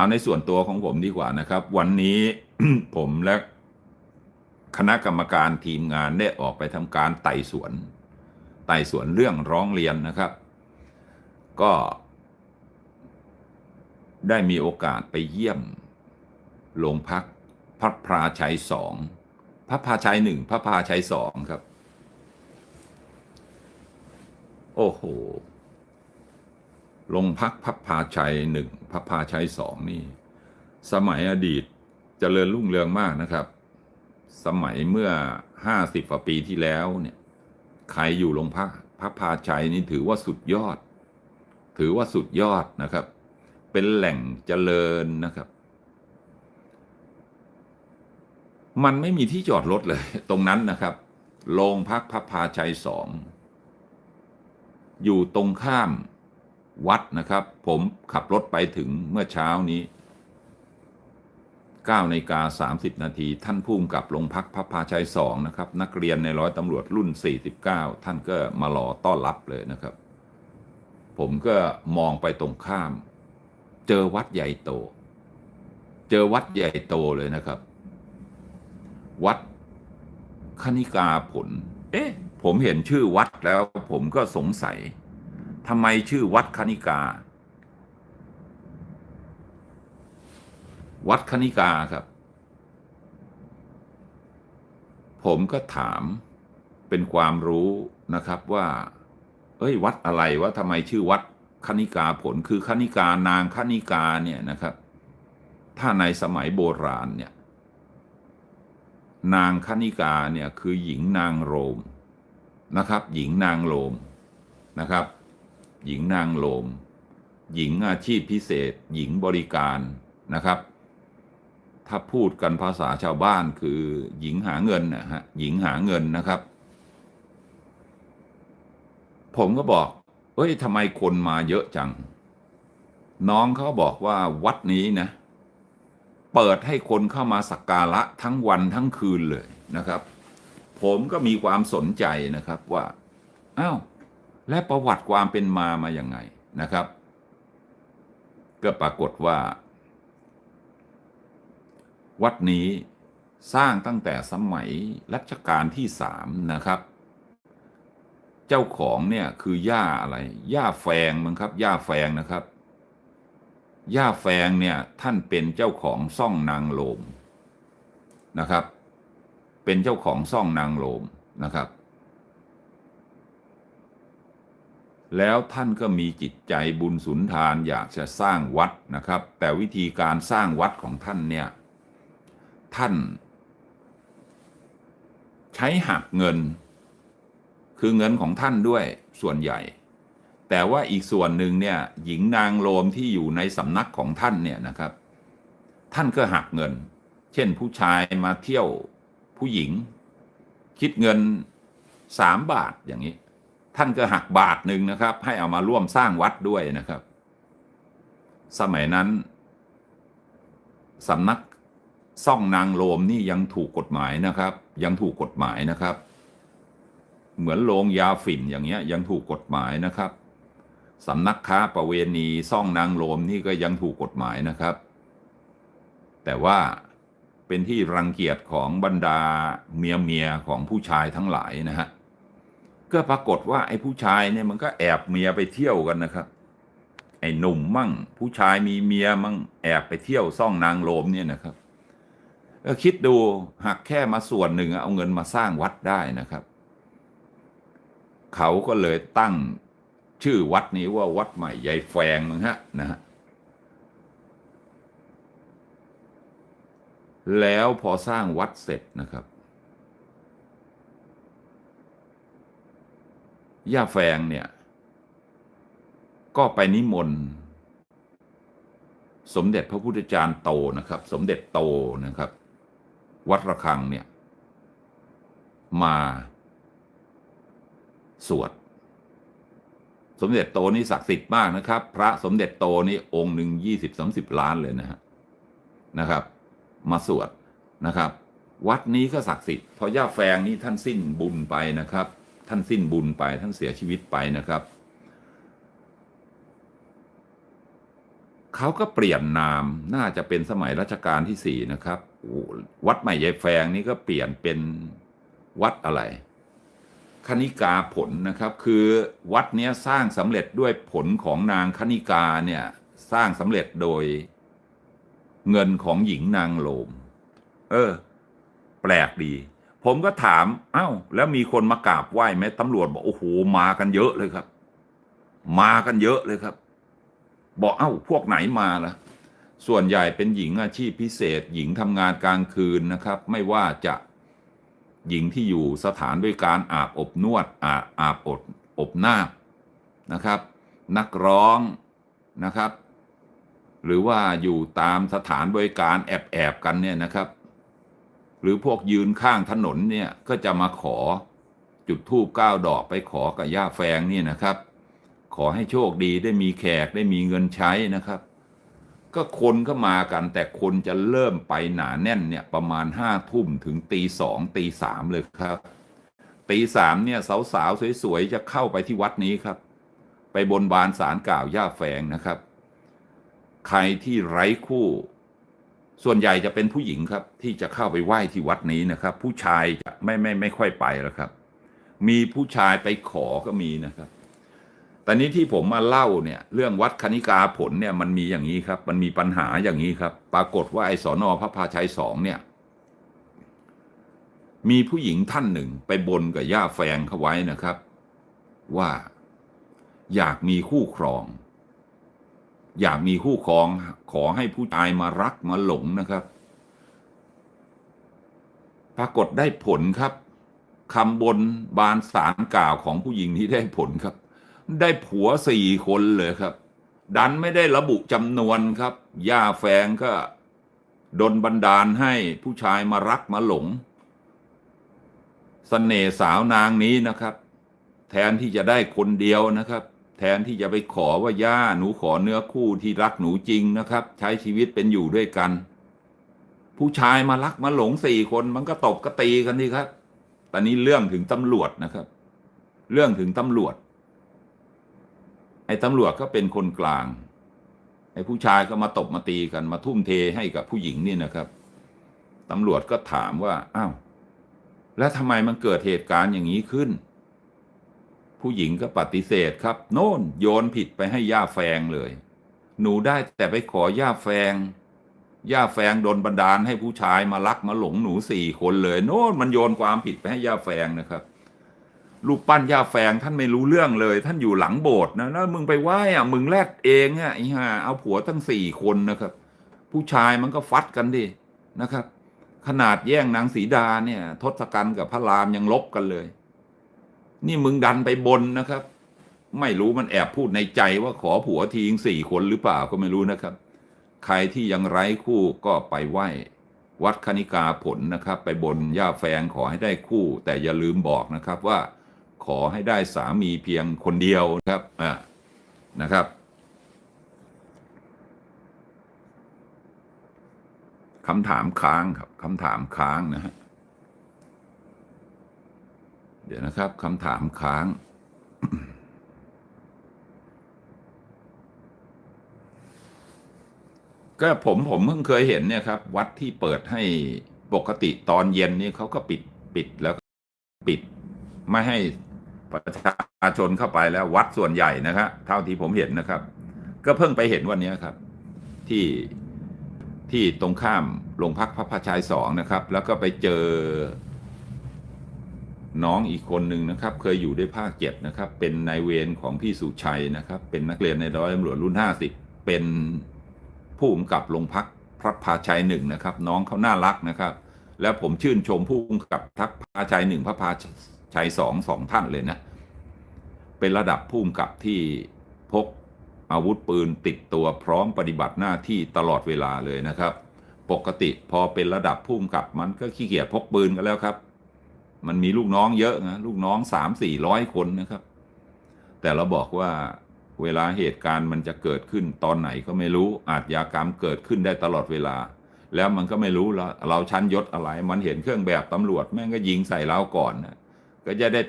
เอาในส่วนตัวของผมดีกว่านะครับ วันนี้ผมและคณะกรรมการทีมงานได้ออกไปทำการไต่สวน ไต่สวนเรื่องร้องเรียนนะครับ ก็ได้มีโอกาสไปเยี่ยมโรงพักพระพราชัยสองพระพราชัยหนึ่งพระพราชัยสองครับ โอ้โห โรงพักพระพาชัยหนึ่งพระพาชัยสองนี่ สมัยอดีตเจริญรุ่งเรืองมากนะครับ สมัยเมื่อห้าสิบกว่าปีที่แล้วเนี่ยใครอยู่โรงพักพระพาชัยนี่ถือว่าสุดยอด ถือว่าสุดยอดนะครับ เป็นแหล่งเจริญนะครับ มันไม่มีที่จอดรถเลย ตรงนั้นนะครับโรงพักพระพาชัยสองอยู่ตรงข้าม วัดนะครับ ผมขับรถไปถึงเมื่อเช้านี้9นาฬิกา30 นาที ท่านผู้กำกับโรงพักพระพาชัยสองนะครับ นักเรียนในร้อยตำรวจรุ่น 49 ท่านก็มารอต้อนรับเลยนะครับ ผมก็มองไปตรงข้าม เจอวัดใหญ่โต เจอวัดใหญ่โตเลยนะครับ วัดคณิกาผล เอ๊ะ ผมเห็นชื่อวัดแล้วผมก็สงสัย ทำไมชื่อวัดคณิกา วัดคณิกาครับ ผมก็ถามเป็นความรู้นะครับว่า เอ้ย วัดอะไรว่าทำไมชื่อวัดคณิกาผลคือคณิกานางคณิกาเนี่ยนะครับ ถ้าในสมัยโบราณเนี่ยนางคณิกาเนี่ยคือหญิงนางโรมนะครับ หญิงนางโรมนะครับ หญิงนางโรมหญิงอาชีพพิเศษ หญิงบริการนะครับ ถ้าพูดกันภาษาชาวบ้านคือหญิงหาเงินนะฮะหญิงหาเงินนะครับ ผมก็บอกเอ้ยทำไมคนมาเยอะจัง น้องเขาบอกว่าวัดนี้นะ เปิดให้คนเข้ามาสักการะทั้งวันทั้งคืนเลยนะครับ ผมก็มีความสนใจนะครับว่าอ้าว และประวัติความเป็นมามาอย่างไงนะครับ ก็ปรากฏว่า วัดนี้สร้างตั้งแต่สมัยรัชกาลที่สามนะครับ เจ้าของเนี่ยคือย่าอะไร ย่าแฟงมั้งครับ ย่าแฟงนะครับ ย่าแฟงเนี่ยท่านเป็นเจ้าของซ่องนางโลมนะครับ เป็นเจ้าของซ่องนางโลมนะครับ แล้วท่านก็มีจิตใจบุญสุนทานอยากจะสร้างวัดนะครับ แต่วิธีการสร้างวัดของท่านเนี่ย ท่าน ใช้หักเงิน คือเงินของท่านด้วยส่วนใหญ่ แต่ว่าอีกส่วนหนึ่งเนี่ย หญิงนางโลมที่อยู่ในสำนักของท่านเนี่ยนะครับ ท่านก็หักเงิน เช่นผู้ชายมาเที่ยวผู้หญิง คิดเงินสามบาทอย่างนี้ ท่านก็หักบาทหนึ่งนะครับ ให้เอามาร่วมสร้างวัดด้วยนะครับ สมัยนั้นสำนักซ่องนางโลมนี่ยังถูกกฎหมายนะครับ ยังถูกกฎหมายนะครับ เหมือนโรงยาฝิ่นอย่างเงี้ยยังถูกกฎหมายนะครับสำนักค้าประเวณีซ่องนางโลมนี่ก็ยังถูกกฎหมายนะครับ แต่ว่าเป็นที่รังเกียจของบรรดาเมียเมียของผู้ชายทั้งหลายนะฮะ ก็ปรากฏว่าไอ้ผู้ชายเนี่ยมันก็แอบเมียไปเที่ยวกันนะครับ ไอ้หนุ่มมั่ง ผู้ชายมีเมียมั่งแอบไปเที่ยวซ่องนางโลมเนี่ยนะครับก็คิดดูหักแค่มาส่วนหนึ่งเอาเงินมาสร้างวัดได้นะครับ เขาก็เลยตั้งชื่อวัดนี้ว่าวัดใหม่ใหญ่แฟงนะฮะนะฮะแล้วพอสร้างวัดเสร็จนะครับ ย่าแฟงเนี่ย ก็ไปนิมนต์ สมเด็จพระพุทธจารย์โตนะครับ สมเด็จโตนะครับ วัดระฆังเนี่ย มาสวด สมเด็จโตนี่ศักดิ์สิทธิ์มากนะครับ พระสมเด็จโตนี่องค์หนึ่งยี่สิบสามสิบล้านเลยนะฮะนะครับ มาสวดนะครับ วัดนี้ก็ศักดิ์สิทธิ์พอย่าแฟงนี่ท่านสิ้นบุญไปนะครับ ท่านสิ้นบุญไปท่านเสียชีวิตไปนะครับ เขาก็เปลี่ยนนามน่าจะเป็นสมัยรัชกาลที่สี่นะครับ วัดใหม่ยายแฟงนี่ก็เปลี่ยนเป็นวัดอะไรคณิกาผลนะครับคือวัดเนี้ยสร้างสำเร็จด้วยผลของนางคณิกาเนี่ยสร้างสำเร็จโดยเงินของหญิงนางโลม เออ แปลกดี ผมก็ถามเอ้าแล้วมีคนมากราบไหว้ไหมตำรวจบอกโอ้โหมากันเยอะเลยครับ มากันเยอะเลยครับ บอกเอ้าพวกไหนมาล่ะ ส่วนใหญ่เป็นหญิงอาชีพพิเศษ หญิงทำงานกลางคืนนะครับ ไม่ว่าจะหญิงที่อยู่สถานบริการอาบอบนวดอาบอาบอบอบหน้านะครับ นักร้องนะครับ หรือว่าอยู่ตามสถานบริการแอบแอบกันเนี่ยนะครับ หรือพวกยืนข้างถนนเนี่ยก็จะมาขอจุดธูปเก้าดอกไปขอกับย่าแฟงนี่นะครับ ขอให้โชคดีได้มีแขกได้มีเงินใช้นะครับ ก็คนก็มากันแต่คนจะเริ่มไปหนาแน่นเนี่ยประมาณห้าทุ่มถึงตีสองตีสามเลยครับตีสามเนี่ยสาวๆสวยๆจะเข้าไปที่วัดนี้ครับ ไปบนบานสารกล่าวย่าแฟงนะครับ ใครที่ไร้คู่ ส่วนใหญ่จะเป็นผู้หญิงครับ ที่จะเข้าไปไหว้ที่วัดนี้นะครับ ผู้ชายจะไม่ไม่ไม่ค่อยไปแล้วครับ มีผู้ชายไปขอก็มีนะครับแต่นี้ที่ผมมาเล่าเนี่ยเรื่องวัดคณิกาผลเนี่ยมันมีอย่างนี้ครับ มันมีปัญหาอย่างนี้ครับ ปรากฏว่าไอ้สอนอพระพาชัยสองเนี่ย มีผู้หญิงท่านหนึ่งไปบนกับย่าแฟงเขาไว้นะครับ ว่าอยากมีคู่ครอง อยากมีคู่ครองขอให้ผู้ชายมารักมาหลงนะครับ ปรากฏได้ผลครับคำบนบานสารกล่าวของผู้หญิงที่ได้ผลครับ ได้ผัวสี่คนเลยครับ ดันไม่ได้ระบุจำนวนครับ ย่าแฟงก็ดนบันดาลให้ผู้ชายมารักมาหลงสเสน่สาวนางนี้นะครับ แทนที่จะได้คนเดียวนะครับ แทนที่จะไปขอว่าย่าหนูขอเนื้อคู่ที่รักหนูจริงนะครับ ใช้ชีวิตเป็นอยู่ด้วยกัน ผู้ชายมารักมาหลงสี่คนมันก็ตบก็ตีกันดีครับ ตอนนี้เรื่องถึงตำรวจนะครับ เรื่องถึงตำรวจ ไอ้ตำรวจก็เป็นคนกลาง ไอ้ผู้ชายก็มาตบมาตีกันมาทุ่มเทให้กับผู้หญิงนี่นะครับตำรวจก็ถามว่า อ้าว แล้วทำไมมันเกิดเหตุการณ์อย่างนี้ขึ้น ผู้หญิงก็ปฏิเสธครับ โน่นโยนผิดไปให้ย่าแฟงเลย หนูได้แต่ไปขอย่าแฟง ย่าแฟงโดนบันดาลให้ผู้ชายมารักมาหลงหนูสี่คนเลย โน่นมันโยนความผิดไปให้ย่าแฟงนะครับรูปปั้นย่าแฟงท่านไม่รู้เรื่องเลย ท่านอยู่หลังโบสถ์นะแล้วมึงไปไหว้อะมึงแลดเองอะไอ้ห่าเอาผัวตั้งสี่คนนะครับ ผู้ชายมันก็ฟัดกันดินะครับ ขนาดแย่งนางสีดาเนี่ย ทศกัณฐ์กับพระรามยังลบกันเลย นี่มึงดันไปบนนะครับ ไม่รู้มันแอบพูดในใจว่าขอผัวทีงสี่คนหรือเปล่าก็ไม่รู้นะครับ ใครที่ยังไร้คู่ก็ไปไหว้วัดคณิกาผลนะครับ ไปบนย่าแฟงขอให้ได้คู่ แต่อย่าลืมบอกนะครับว่า ขอให้ได้สามีเพียงคนเดียวนะครับอ่านะครับคำถามค้างครับคำถามค้างนะฮะ เดี๋ยวนะครับคำถามค้าง ก็ผมผมเพิ่งเคยเห็นเนี่ยครับ วัดที่เปิดให้ปกติตอนเย็นนี่เขาก็ปิดปิดแล้วปิดไม่ให้ประชาชนเข้าไปแล้ววัดส่วนใหญ่นะครับเท่าที่ผมเห็นนะครับ ก็เพิ่งไปเห็นวันนี้ครับ ที่ที่ตรงข้ามโรงพักพระพาชัยสองนะครับ แล้วก็ไปเจอ น้องอีกคนหนึ่งนะครับ เคยอยู่ได้ภาคเจ็ดนะครับ เป็นนายเวรของพี่สุชัยนะครับ เป็นนักเรียนในร้อยตำรวจรุ่นห้าสิบเป็นผู้กำกับโรงพักพระพาชัยหนึ่งนะครับ น้องเขาน่ารักนะครับ แล้วผมชื่นชมผู้กำกับทักพาชัยหนึ่งพระพาชัยสองสองท่านเลยนะ เป็นระดับผู้กำกับที่พกอาวุธปืนติดตัวพร้อมปฏิบัติหน้าที่ตลอดเวลาเลยนะครับ ปกติพอเป็นระดับผู้กำกับมันก็ขี้เกียจพกปืนกันแล้วครับ มันมีลูกน้องเยอะนะลูกน้องสามสี่ร้อยคนนะครับ แต่เราบอกว่าเวลาเหตุการณ์มันจะเกิดขึ้นตอนไหนก็ไม่รู้อาจยากรรมเกิดขึ้นได้ตลอดเวลา แล้วมันก็ไม่รู้เราเราชั้นยศอะไร มันเห็นเครื่องแบบตำรวจแม่งก็ยิงใส่เราก่อนนะก็จะได้ต่อ